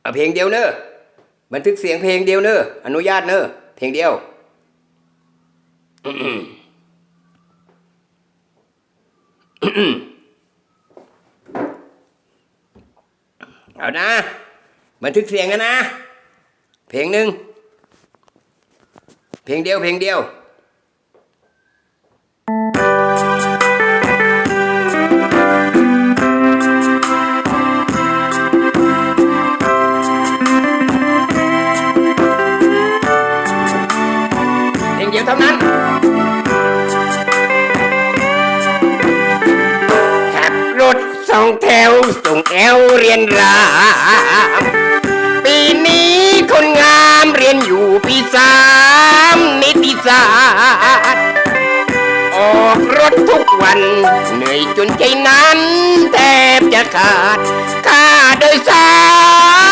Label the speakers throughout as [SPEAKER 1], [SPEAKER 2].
[SPEAKER 1] เอาเพลงเดียวเนอะบันทึกเสียงเพลงเดียวเนอะอนุญาตเนอะเพลงเดียวเอานะ บันทึกเสียงกันนะ เพลงหนึ่งเพลงเดียวเพลงเดียว เพลงเดียวเท่านั้น ขับรถสองแถวส่งแอวเรียนราม ปีนี้คนงามเรียนอยู่ปีสามนิติศาสตร์ออกรถทุกวันเหนื่อยจนใจนั้นแทบจะขาด ค่าโดยสา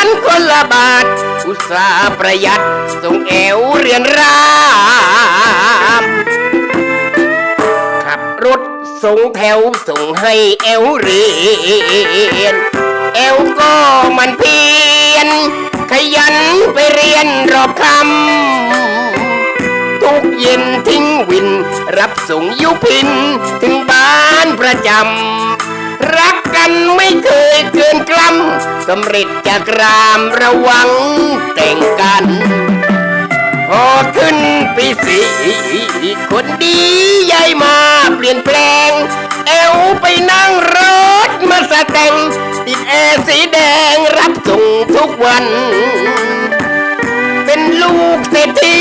[SPEAKER 1] รคนละบาท อุตสาห์ประหยัดส่งแอวเรียนรามขับรถส่งแถวส่งให้แอวเรียน แอวก็มันเพียน ขยันไปเรียนรอบคำทุกเย็นทิ้งวิน รับส่งยุพิน ถึงบ้านประจำ กันไม่เคยเกินกล้ำสำเร็จจากรามระวังแต่งกัน พอขึ้นปีสีคนดีใหญ่มาเปลี่ยนแปลง เอวไปนั่งรถมาสแตงติดแอร์สีแดงรับส่งทุกวัน เป็นลูกเศรษฐี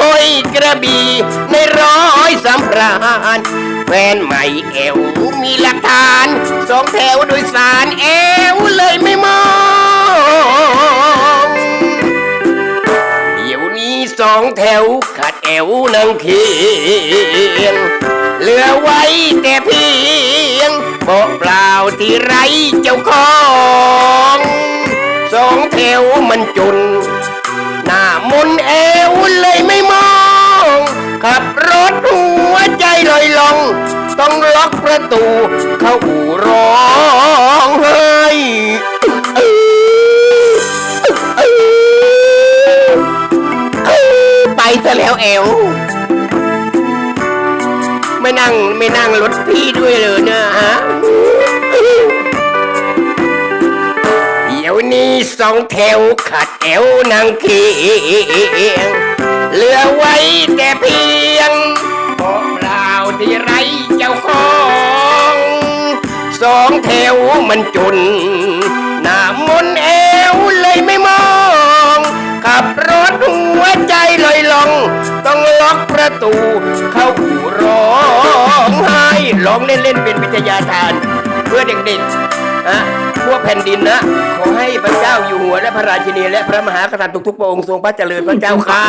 [SPEAKER 1] ห้อยกระบี่ในร้อยสำราญ แฟนใหม่แอวมีหลักฐานสองแถวโดยสารแอวเลยไม่มองเดี๋ยวนี้สองแถวขาดแอวนังเคียงเหลือไว้แต่เพียงเบาเปล่าที่ไรเจ้าของสองแถวมันจน ลง ต้องล็อกประตู เข้าอู่ร้องไห้ไปซะแล้วเอว ไม่นั่งไม่นั่งรถพี่ด้วยเลยนะฮะเดี๋ยวนี้สองแถวขัดแอวนางเคียงเหลือไว้แต่เพียง สองแถวมันจุน หน้ามน์เอวเลยไม่มอง ขับรถหัวใจลอยลอง ต้องล็อกประตู เข้าหูร้องไห้ร้องเล่นๆเป็นวิทยาทาน เพื่อเด็กๆฮะทั่วแผ่นดินนะ ขอให้พระเจ้าอยู่หัวและพระราชินีและพระมหากษัตริย์ทุกๆพระองค์ทรงพระเจริญพระเจ้าค่ะ